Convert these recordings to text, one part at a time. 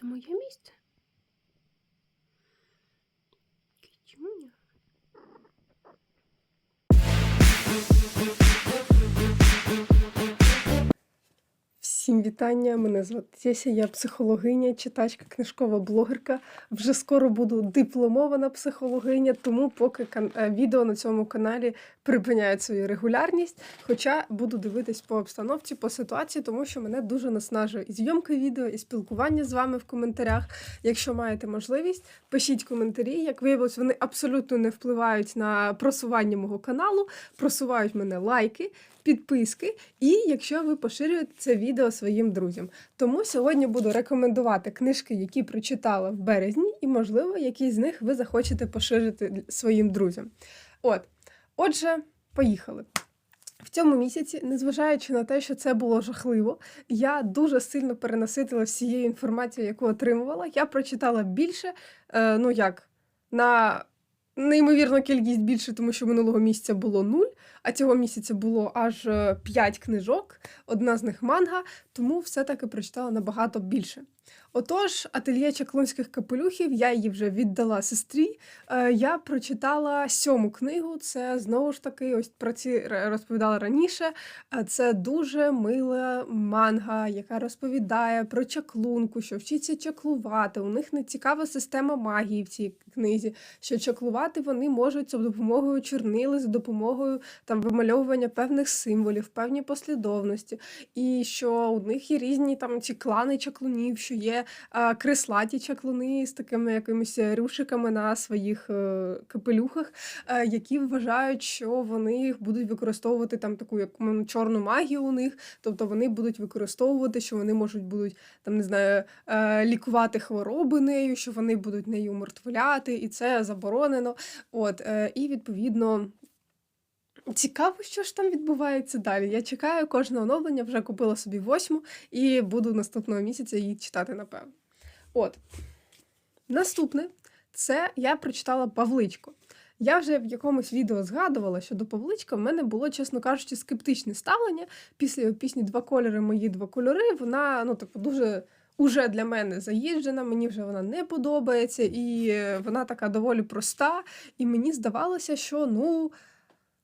Це моє місце. Кітюня. Всім вітання! Мене звати Теся, я психологиня, читачка, книжкова блогерка. Вже скоро буду дипломована психологиня, тому поки е, відео на цьому каналі припиняють свою регулярність. Хоча буду дивитись по обстановці, по ситуації, тому що мене дуже наснажує і зйомка відео, і спілкування з вами в коментарях. Якщо маєте можливість, пишіть коментарі. Як виявилось, вони абсолютно не впливають на просування мого каналу, просувають мене лайки, підписки, і якщо ви поширюєте це відео своїм друзям. Тому сьогодні буду рекомендувати книжки, які прочитала в березні, і, можливо, якісь з них ви захочете поширити своїм друзям. От, отже, поїхали. В цьому місяці, незважаючи на те, що це було жахливо, я дуже сильно перенаситила всією інформацією, яку отримувала. Я прочитала більше, е, ну як, на неймовірну кількість більше, тому що минулого місяця було нуль, а цього місяця було аж 5 книжок, одна з них манга, тому все-таки прочитала набагато більше. Отож, ательє чаклунських капелюхів, я її вже віддала сестрі. Е, Я прочитала сьому книгу. Це знову ж таки, ось про ці розповідала раніше. Е, Це дуже мила манга, яка розповідає про чаклунку, що вчиться чаклувати. У них не цікава система магії в цій книзі. Що чаклувати вони можуть за допомогою чорнили, за допомогою там вимальовування певних символів, певні послідовності, і що у них є різні там ці клани чаклунів, що є а, крислаті чаклуни з такими якимись рюшиками на своїх е, капелюхах, е, які вважають, що вони будуть використовувати там таку як чорну магію у них, тобто вони будуть використовувати, що вони можуть будуть там не знаю, е, лікувати хвороби нею, що вони будуть нею умертвляти, і це заборонено. От, е, і відповідно. Цікаво, що ж там відбувається далі. Я чекаю кожне оновлення, вже купила собі восьму і буду наступного місяця її читати, напевно. От. Наступне це я прочитала Павличко. Я вже в якомусь відео згадувала, що до Павличка в мене було, чесно кажучи, скептичне ставлення. Після його пісні Два кольори, мої два кольори. Вона, ну, типу, дуже уже для мене заїжджена, мені вже вона не подобається, і е, вона така доволі проста. І мені здавалося, що ну,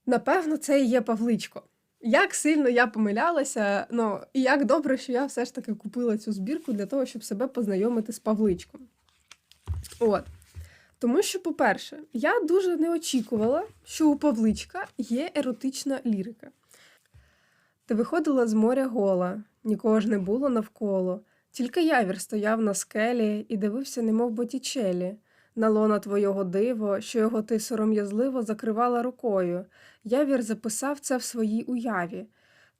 напевно, це і є Павличко. Як сильно я помилялася, ну і як добре, що я все ж таки купила цю збірку для того, щоб себе познайомити з Павличком. От. Тому що, по-перше, я дуже не очікувала, що у Павличка є еротична лірика. Ти виходила з моря гола, нікого ж не було навколо. Тільки явір стояв на скелі і дивився, немов ботічелі. На лона твого диво, що його ти сором'язливо закривала рукою. Явір записав це в своїй уяві.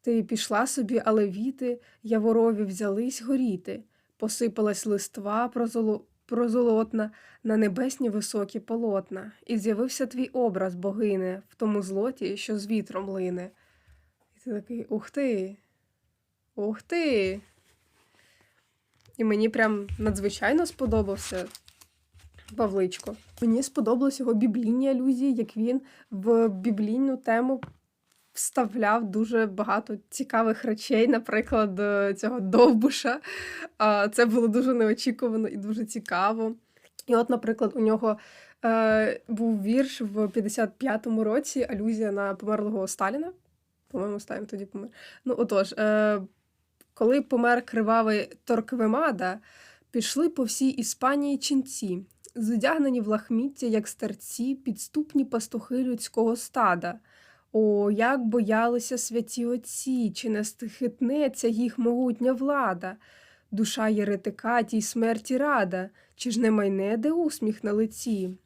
Ти пішла собі, але віти яворові взялись горіти, посипалась листва прозоло... прозолотна на небесні високі полотна, і з'явився твій образ, богине, в тому злоті, що з вітром лине. І ти такий ух ти, ух ти. І мені прям надзвичайно сподобався Павличко. Мені сподобались його біблійні алюзії, як він в біблійну тему вставляв дуже багато цікавих речей, наприклад, е, цього довбуша. Це було дуже неочікувано і дуже цікаво. І от, наприклад, у нього е, був вірш в 55-му році алюзія на померлого Сталіна. По-моєму, Сталін тоді помер. Ну, отож, е, коли помер кривавий Торквемада, пішли по всій Іспанії ченці, зодягнені в лахміття, як старці, підступні пастухи людського стада. О, як боялися святі отці, чи не стихитнеться їх могутня влада, душа єретика тій смерті рада, чи ж не майне де усміх на лиці.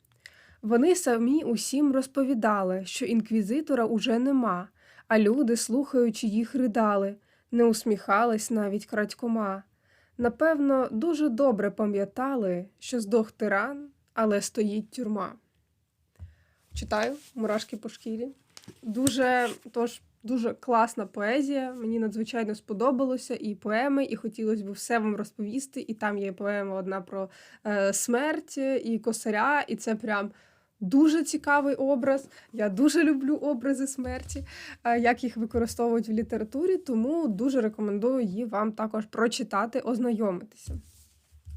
Вони самі усім розповідали, що інквізитора уже нема, а люди, слухаючи їх, ридали, не усміхались навіть крадькома. Напевно, дуже добре пам'ятали, що здох тиран, але стоїть тюрма. Читаю мурашки по шкірі. Дуже тож дуже класна поезія. Мені надзвичайно сподобалося і поеми, і хотілося б все вам розповісти. І там є поема одна про е, смерть і косаря, і це прям. Дуже цікавий образ. Я дуже люблю образи смерті, е, як їх використовують в літературі, тому дуже рекомендую її вам також прочитати, ознайомитися.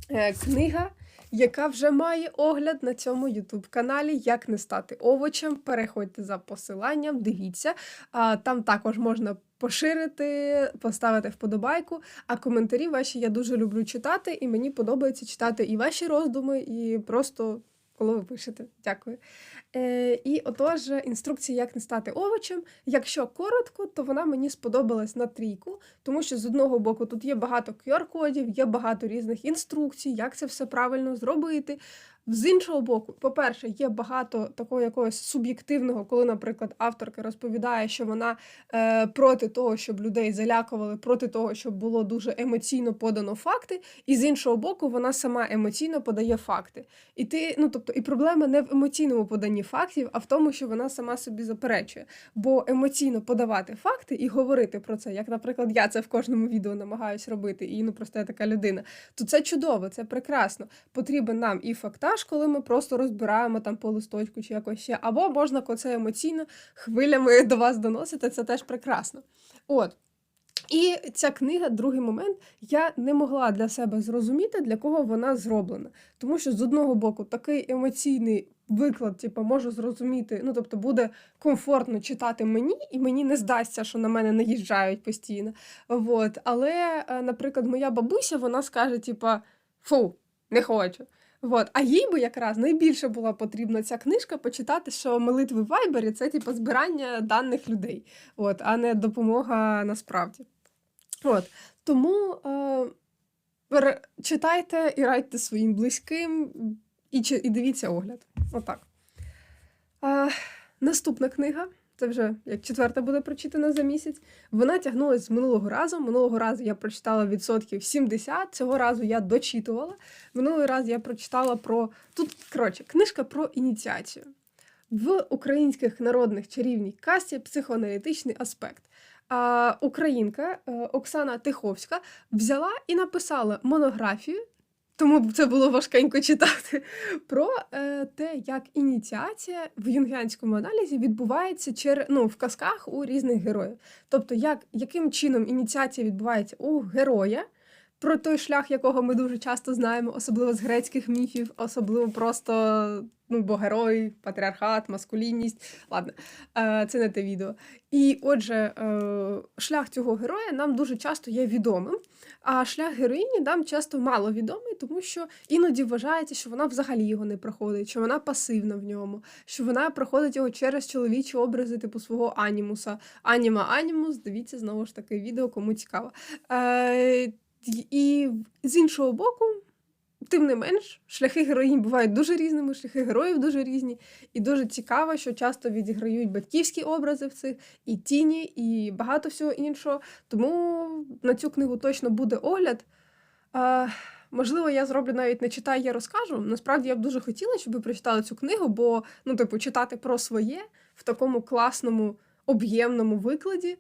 е, книга, яка вже має огляд на цьому YouTube каналі Як не стати овочем. Переходьте за посиланням, дивіться. Там також можна поширити, поставити вподобайку. А коментарі ваші я дуже люблю читати, і мені подобається читати і ваші роздуми, і просто коли ви пишете. Дякую. Е, І отож, інструкція, як не стати овочем. Якщо коротко, то вона мені сподобалась на трійку, тому що з одного боку тут є багато QR-кодів, є багато різних інструкцій, як це все правильно зробити. З іншого боку, по-перше, є багато такого якогось суб'єктивного, коли, наприклад, авторка розповідає, що вона е, проти того, щоб людей залякували, проти того, щоб було дуже емоційно подано факти, і з іншого боку, вона сама емоційно подає факти. І ти, ну тобто, і проблема не в емоційному поданні фактів, а в тому, що вона сама собі заперечує. Бо емоційно подавати факти і говорити про це, як, наприклад, я це в кожному відео намагаюсь робити, і ну просто я така людина, то це чудово, це прекрасно. Потрібен нам і фактаж, коли ми просто розбираємо там по листочку чи якось ще, або можна це емоційно хвилями до вас доносити, це теж прекрасно. От. І ця книга, другий момент, я не могла для себе зрозуміти, для кого вона зроблена. Тому що з одного боку такий емоційний виклад, типу, можу зрозуміти, ну тобто буде комфортно читати мені, і мені не здасться, що на мене наїжджають постійно. От. Але, е, наприклад, моя бабуся вона скаже, типа, фу, не хочу. От. А їй би якраз найбільше була потрібна ця книжка почитати, що молитви в Вайбері це типу збирання даних людей, от, а не допомога насправді. От. Тому е, читайте і радьте своїм близьким, і і дивіться огляд. Отак. Е, наступна книга. Це вже як четверта буде прочитана за місяць. Вона тягнулася з минулого разу. Минулого разу я прочитала відсотків 70, цього разу я дочитувала. Минулий раз я прочитала про. Тут, коротше, книжка про ініціацію. В українських народних чарівній касті психоаналітичний аспект. А, Українка е, Оксана Тиховська взяла і написала монографію тому це було важкенько читати про е, те, як ініціація в юнгіанському аналізі відбувається через ну, в казках у різних героїв. Тобто, як, яким чином ініціація відбувається у героя, про той шлях, якого ми дуже часто знаємо, особливо з грецьких міфів, особливо просто ну, бо герой, патріархат, маскулінність. Ладно, е, це не те відео. І отже, е, шлях цього героя нам дуже часто є відомим. А шлях героїні нам часто мало відомий, тому що іноді вважається, що вона взагалі його не проходить, що вона пасивна в ньому, що вона проходить його через чоловічі образи, типу свого анімуса. Аніма анімус, дивіться знову ж таки відео, кому цікаво. І з іншого боку. Тим не менш, шляхи героїнь бувають дуже різними, шляхи героїв дуже різні. І дуже цікаво, що часто відіграють батьківські образи в цих, і тіні, і багато всього іншого. Тому на цю книгу точно буде огляд. А, Можливо, я зроблю навіть не читаю, я розкажу. Насправді я б дуже хотіла, щоб ви прочитали цю книгу, бо ну, типу, читати про своє в такому класному, об'ємному викладі,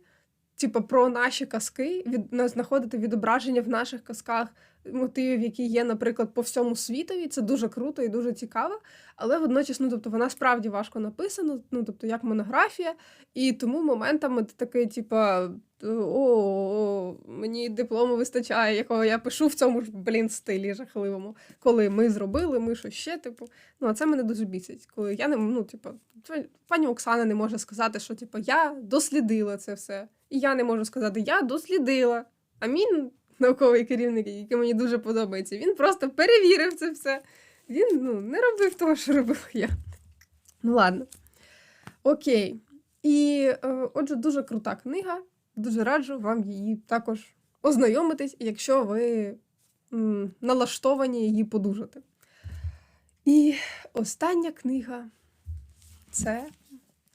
типу, про наші казки, від, знаходити відображення в наших казках мотивів, які є, наприклад, по всьому світові. Це дуже круто і дуже цікаво. Але водночас, ну тобто, вона справді важко написана, ну тобто, як монографія, і тому моментами ти такий, типа. О, мені диплому вистачає, якого я пишу в цьому ж блін стилі жахливому. Коли ми зробили, ми що ще, типу. Ну, а це мене дуже бісить. Коли я не ну, типу, пані Оксана не може сказати, що типу, я дослідила це все. І я не можу сказати, я дослідила. А мій науковий керівник, який мені дуже подобається, він просто перевірив це все. Він ну, не робив того, що робила я. Ну, ладно. Окей. І е, отже, дуже крута книга. Дуже раджу вам її також ознайомитись, якщо ви м, налаштовані її подужати. І остання книга це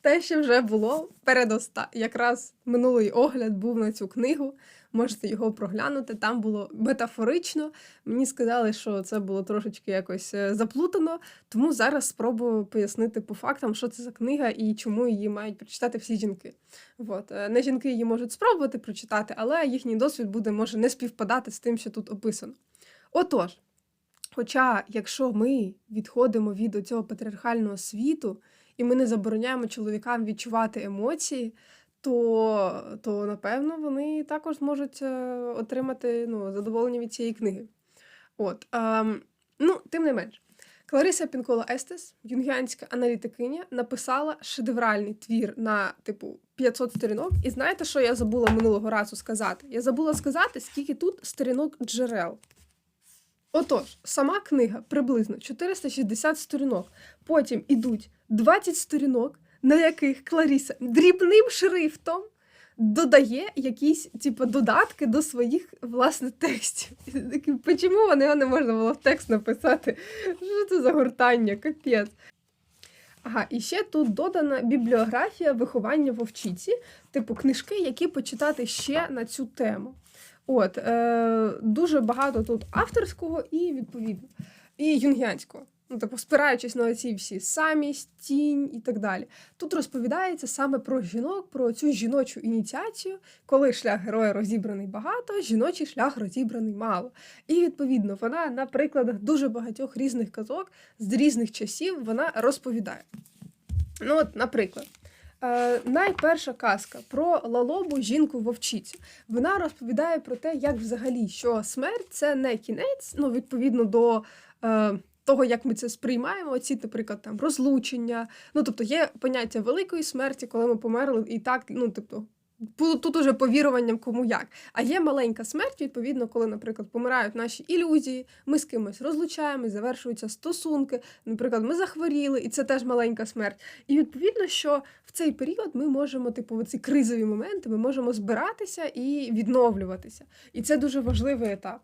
те, що вже було передоста. Якраз минулий огляд був на цю книгу. Можете його проглянути. Там було метафорично. Мені сказали, що це було трошечки якось е, заплутано, тому зараз спробую пояснити по фактам, що це за книга і чому її мають прочитати всі жінки. От. Е, не жінки її можуть спробувати прочитати, але їхній досвід буде може не співпадати з тим, що тут описано. Отож. Хоча, якщо ми відходимо від цього патріархального світу, і ми не забороняємо чоловікам відчувати емоції, то, то напевно, вони також зможуть е, отримати ну, задоволення від цієї книги. От, ем, ну, тим не менш. Клариса Пінкола Естес, юнгіанська аналітикиня, написала шедевральний твір на типу 500 сторінок. І знаєте, що я забула минулого разу сказати? Я забула сказати, скільки тут сторінок джерел. Отож, сама книга приблизно 460 сторінок. Потім ідуть 20 сторінок, на яких Кларіса дрібним шрифтом додає якісь типу, додатки до своїх власне текстів. Чому вони не можна було в текст написати? Що це за гуртання? Капець. Ага, і ще тут додана бібліографія виховання вовчиці, типу книжки, які почитати ще на цю тему. От, е, дуже багато тут авторського і відповідно, і юнгіанського. Ну, типу, спираючись на ці всі самість, тінь і так далі. Тут розповідається саме про жінок, про цю жіночу ініціацію, коли шлях героя розібраний багато, жіночий шлях розібраний мало. І відповідно вона на прикладах дуже багатьох різних казок з різних часів вона розповідає. Ну, от, наприклад. Е, найперша казка про лалобу жінку вовчицю. Вона розповідає про те, як взагалі що смерть це не кінець, ну відповідно до того, як ми це сприймаємо, ці, наприклад, там розлучення. Ну тобто є поняття великої смерті, коли ми померли, і так, ну тобто. Тут уже повіруванням кому як. А є маленька смерть, відповідно, коли, наприклад, помирають наші ілюзії, ми з кимось розлучаємось, завершуються стосунки. Наприклад, ми захворіли, і це теж маленька смерть. І відповідно, що в цей період ми можемо, типу, ці кризові моменти, ми можемо збиратися і відновлюватися. І це дуже важливий етап.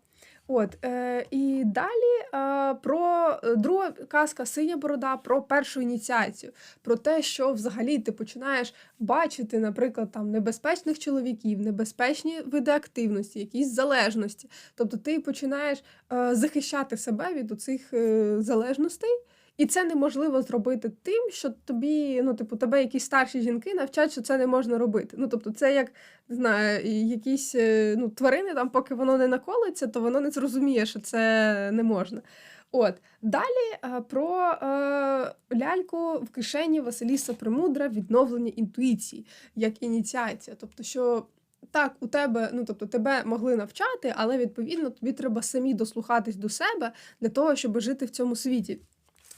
От е, і далі е, про е, друга казка Синя борода про першу ініціацію, про те, що взагалі ти починаєш бачити, наприклад, там небезпечних чоловіків, небезпечні види активності, якісь залежності. Тобто ти починаєш е, захищати себе від цих е, залежностей. І це неможливо зробити тим, що тобі, ну, типу, тебе якісь старші жінки навчать, що це не можна робити. Ну, тобто, це як не знаю, якісь е, ну, тварини, там, поки воно не наколиться, то воно не зрозуміє, що це не можна. От далі про а, ляльку в кишені Василіса Премудра відновлення інтуїції як ініціація. Тобто, що так, у тебе, ну тобто, тебе могли навчати, але відповідно тобі треба самі дослухатись до себе для того, щоб жити в цьому світі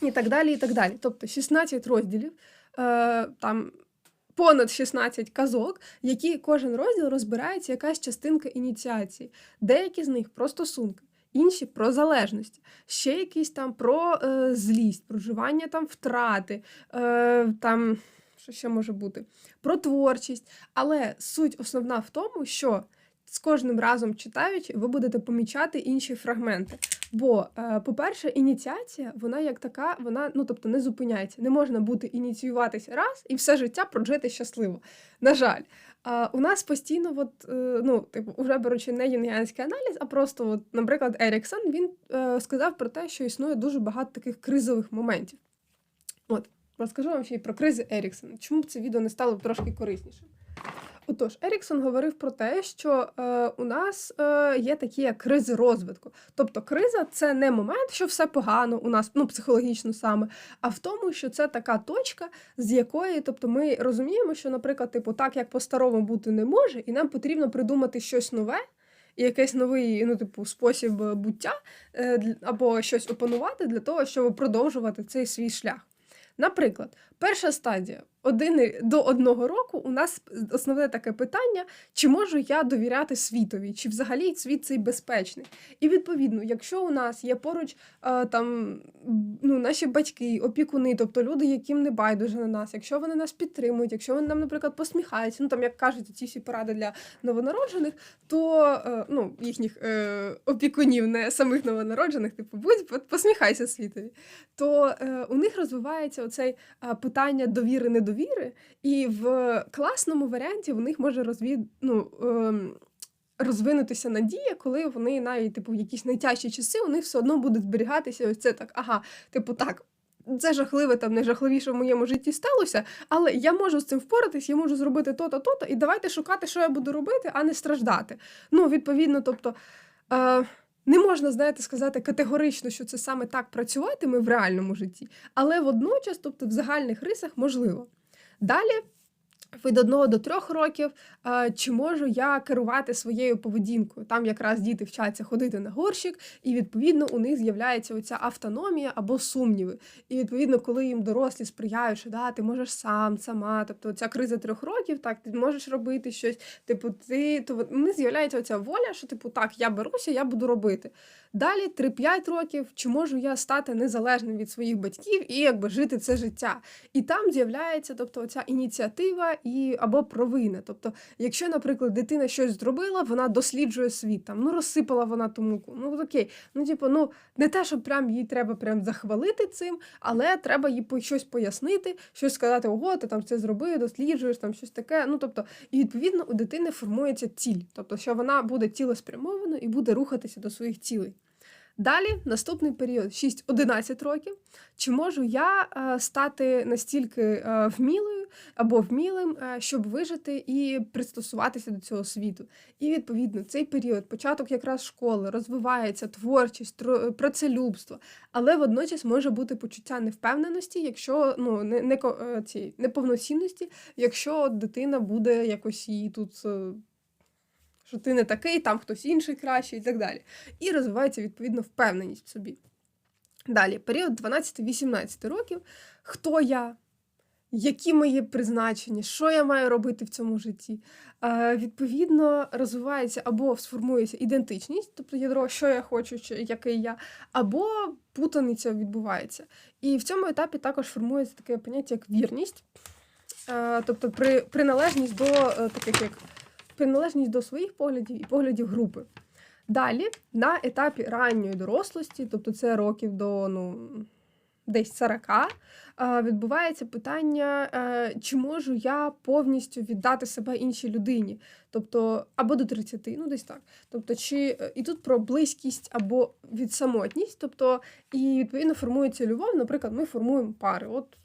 і так далі. і так далі. Тобто 16 розділів, е, там понад 16 казок, які кожен розділ розбирається якась частинка ініціації. Деякі з них про стосунки. Інші про залежність, ще якісь там про е, злість, проживання там втрати, е, там що ще може бути, про творчість. Але суть основна в тому, що з кожним разом читаючи, ви будете помічати інші фрагменти. Бо, е, по-перше, ініціація, вона як така, вона ну тобто не зупиняється. Не можна бути ініціюватися раз і все життя прожити щасливо. На жаль, у нас постійно, от, е, ну, типу, вже беручи не юнгіанський аналіз, а просто, от, наприклад, Еріксон він е, сказав про те, що існує дуже багато таких кризових моментів. От, розкажу вам ще й про кризи Еріксона. Чому б це відео не стало трошки кориснішим? Отож, Еріксон говорив про те, що е, у нас е, є такі як кризи розвитку. Тобто, криза це не момент, що все погано у нас, ну психологічно саме, а в тому, що це така точка, з якої, тобто, ми розуміємо, що, наприклад, типу, так як по-старому бути не може, і нам потрібно придумати щось нове. І якийсь новий ну, типу, спосіб буття е, або щось опанувати для того, щоб продовжувати цей свій шлях. Наприклад, перша стадія один до одного року у нас основне таке питання: чи можу я довіряти світові, чи взагалі світ цей безпечний? І відповідно, якщо у нас є поруч е, там ну, наші батьки, опікуни, тобто люди, яким не байдуже на нас, якщо вони нас підтримують, якщо вони нам, наприклад, посміхаються, ну там як кажуть, ці всі поради для новонароджених, то е, ну, їхніх е, опікунів, не самих новонароджених, типу будь посміхайся світові, то у них розвивається оцей питання довіри недовіри довіри, і в класному варіанті в них може розвід... ну, ем, розвинутися надія, коли вони навіть типу, в якісь найтяжчі часи них все одно буде зберігатися ось це так, ага, типу, так. Це жахливе, там найжахливіше в моєму житті сталося, але я можу з цим впоратись, я можу зробити то-то, то-то, і давайте шукати, що я буду робити, а не страждати. Ну, відповідно, тобто. Е, не можна, знаєте, сказати категорично, що це саме так працюватиме в реальному житті, але водночас, тобто в загальних рисах, можливо. Далі від 1 до 3 років, е, чи можу я керувати своєю поведінкою. Там якраз діти вчаться ходити на горщик, і відповідно у них з'являється оця автономія або сумніви. І відповідно, коли їм дорослі сприяють, що да, ти можеш сам, сама, тобто ця криза трьох років, так ти можеш робити щось. Типу, ти то в них з'являється оця воля, що типу так, я беруся, я буду робити. Далі 3-5 років, чи можу я стати незалежним від своїх батьків і якби жити це життя. І там з'являється тобто, оця ініціатива і або провина. Тобто, якщо, наприклад, дитина щось зробила, вона досліджує світ там, ну розсипала вона ту муку. Ну окей, ну типу, ну не те, що прям їй треба прям захвалити цим, але треба їй щось пояснити, щось сказати, ого, ти там це зробив, досліджуєш там щось таке. Ну тобто, і відповідно у дитини формується ціль, тобто, що вона буде цілеспрямовано і буде рухатися до своїх цілей. Далі наступний період 6-11 років. Чи можу я е, стати настільки е, вмілою або вмілим, е, щоб вижити і пристосуватися до цього світу? І відповідно цей період, початок якраз школи, розвивається творчість, працелюбство, але водночас може бути почуття невпевненості, якщо ну не, не ці неповноцінності, якщо дитина буде якось її тут. Що ти не такий, там хтось інший кращий і так далі. І розвивається відповідно впевненість в собі. Далі, період 12-18 років. Хто я? Які мої призначення, що я маю робити в цьому житті? Е, відповідно, розвивається або сформується ідентичність, тобто ядро, що я хочу, який я, або путаниця відбувається. І в цьому етапі також формується таке поняття, як вірність, е, тобто при, приналежність до е, таких як приналежність до своїх поглядів і поглядів групи. Далі, на етапі ранньої дорослості, тобто це років до ну, десь 40, е, відбувається питання, е, чи можу я повністю віддати себе іншій людині, тобто або до 30, ну десь так. Тобто, чи е, і тут про близькість або відсамотність, тобто і відповідно формується любов. Наприклад, ми формуємо пари. От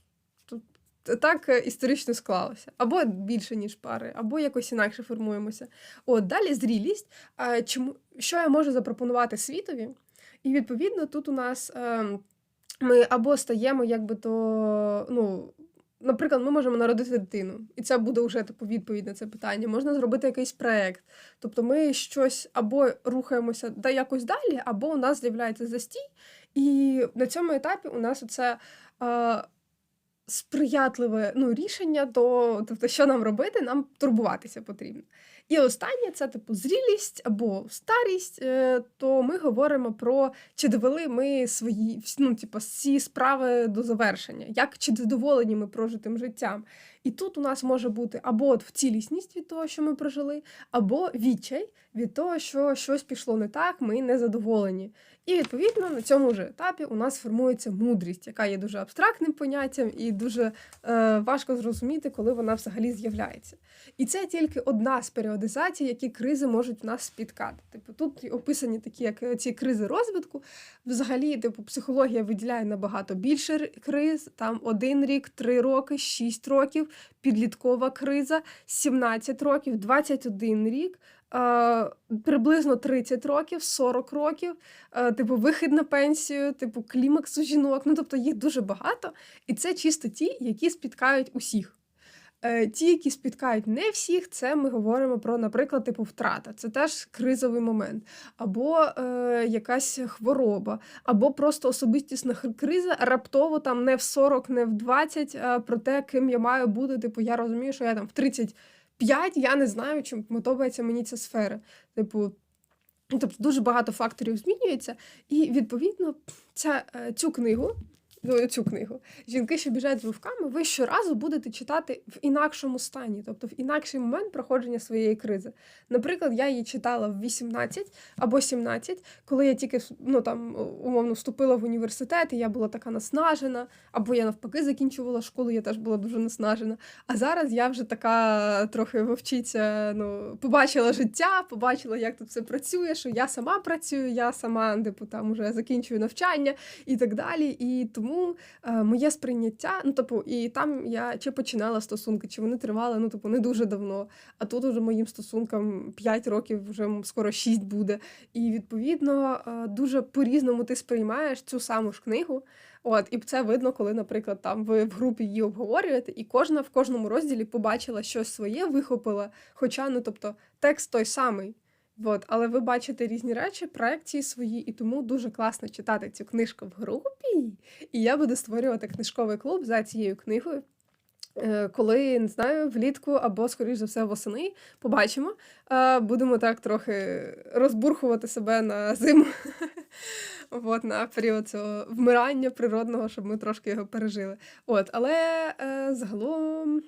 так е, історично склалося, або більше ніж пари, або якось інакше формуємося. От далі зрілість. е, Чому що я можу запропонувати світові? І відповідно тут у нас. ем, ми або стаємо, якби то, ну, наприклад, ми можемо народити дитину, і це буде вже типу відповідь на це питання. Можна зробити якийсь проект. Тобто ми щось або рухаємося да якось далі, або у нас з'являється застій. І на цьому етапі у нас оце. Е, Сприятливе ну, рішення, то тобто, що нам робити, нам турбуватися потрібно. І останнє це типу зрілість або старість. е, То ми говоримо про чи довели ми свої ну, типу, всі справи до завершення, як чи задоволені ми прожитим життям. І тут у нас може бути або от вцілісність від того, що ми прожили, або відчай від того, що щось пішло не так, ми не задоволені. І відповідно на цьому ж етапі у нас формується мудрість, яка є дуже абстрактним поняттям і дуже е, важко зрозуміти, коли вона взагалі з'являється. І це тільки одна з періодизацій, які кризи можуть в нас спіткати. Типу, тут описані такі, як ці кризи розвитку. Взагалі, типу, психологія виділяє набагато більше криз. Там один рік, три роки, шість років, підліткова криза, 17 років, 21 рік. Приблизно 30 років, 40 років, типу вихід на пенсію, типу клімакс у жінок. Ну тобто їх дуже багато, і це чисто ті, які спіткають усіх. Е, Ті, які спіткають не всіх, це ми говоримо про, наприклад, типу втрата. Це теж кризовий момент, або е, якась хвороба, або просто особистісна криза, раптово там не в 40, не в 20, а про те, ким я маю бути. Типу, я розумію, що я там в 35, я не знаю, чим подобається мені ця сфера. Типу, тобто дуже багато факторів змінюється, і відповідно ця, е, цю книгу. Ну, цю книгу жінки, що біжать з вовками, ви щоразу будете читати в інакшому стані, тобто в інакший момент проходження своєї кризи. Наприклад, я її читала в 18 або 17, коли я тільки ну, там, умовно вступила в університет, і я була така наснажена, або я навпаки закінчувала школу, я теж була дуже наснажена. А зараз я вже така трохи вовчиця, ну, побачила життя, побачила, як тут все працює, що я сама працюю, я сама, типу, там уже закінчую навчання і так далі. І тому тому е, моє сприйняття, ну типу, і там я чи починала стосунки, чи вони тривали, ну типу, не дуже давно. А тут уже моїм стосункам 5 років, вже скоро 6 буде. І відповідно е, дуже по-різному ти сприймаєш цю саму ж книгу. От, і це видно, коли, наприклад, там ви в групі її обговорюєте, і кожна в кожному розділі побачила щось своє, вихопила. Хоча, ну тобто, текст той самий. От, але ви бачите різні речі, проекції свої, і тому дуже класно читати цю книжку в групі. І я буду створювати книжковий клуб за цією книгою. Е, Коли не знаю, влітку або, скоріш за все, восени побачимо. Е, Будемо так трохи розбурхувати себе на зиму, От, на період цього вмирання природного, щоб ми трошки його пережили. От, але е, загалом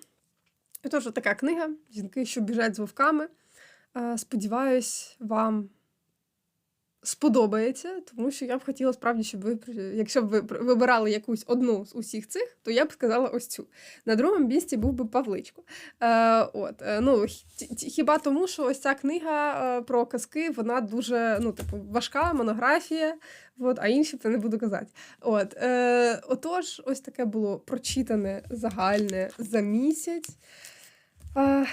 це така книга Жінки, що біжать з вовками. Е, Сподіваюсь, вам сподобається, тому що я б хотіла справді, щоб ви, якщо б ви вибирали якусь одну з усіх цих, то я б сказала ось цю. На другому місці був би Павличко. Е, от, е, ну, хіба тому, що ось ця книга е, про казки, вона дуже ну, типу, важка, монографія, от, а інші то не буду казати. От, е, отож, ось таке було прочитане загальне за місяць. Е,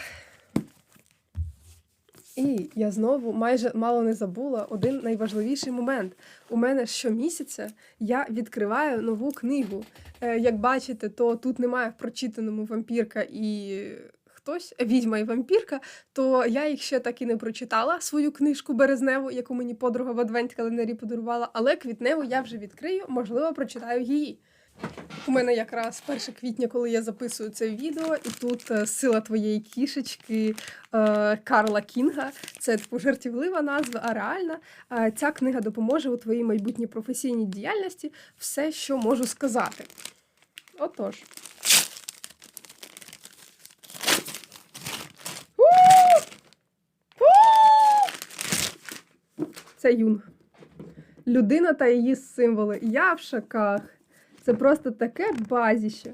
і я знову майже мало не забула один найважливіший момент. У мене щомісяця я відкриваю нову книгу. Е, як бачите, то тут немає в прочитаному вампірка і хтось, відьма і вампірка, то я їх ще так і не прочитала свою книжку березневу, яку мені подруга в адвент календарі подарувала, але квітневу я вже відкрию, можливо, прочитаю її. У мене якраз 1 квітня, коли я записую це відео, і тут е, сила твоєї кішечки е, Карла Кінга. Це типу назва, а реальна. Е, Ця книга допоможе у твоїй майбутній професійній діяльності все, що можу сказати. Отож. Це Юнг. Людина та її символи. Я в шоках. Це просто таке базіще.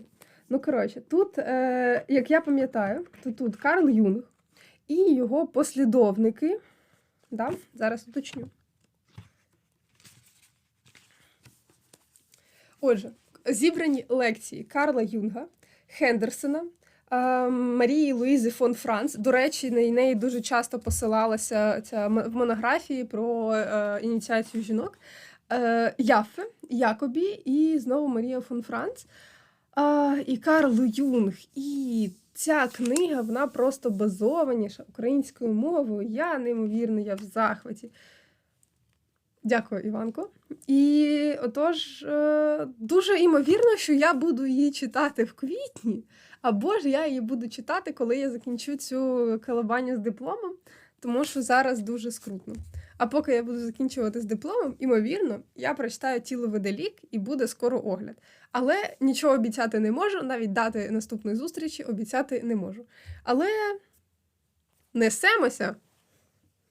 Ну, коротше, тут, е, як я пам'ятаю, то тут Карл Юнг і його послідовники. Да? Зараз уточню. Отже, зібрані лекції Карла Юнга, Хендерсона, е, Марії Луїзи фон Франц. До речі, на неї дуже часто посилалася ця в монографії про е, ініціацію жінок. Е, Яффе, Якобі і знову Марія фон Франц. А, і Карл Юнг. І ця книга вона просто базованіша українською мовою. Я неймовірно, я в захваті. Дякую, Іванко. І отож, е, дуже імовірно, що я буду її читати в квітні, або ж я її буду читати, коли я закінчу цю колебаню з дипломом, тому що зараз дуже скрутно. А поки я буду закінчувати з дипломом, імовірно, я прочитаю тіло Веделік і буде скоро огляд. Але нічого обіцяти не можу, навіть дати наступної зустрічі обіцяти не можу. Але несемося.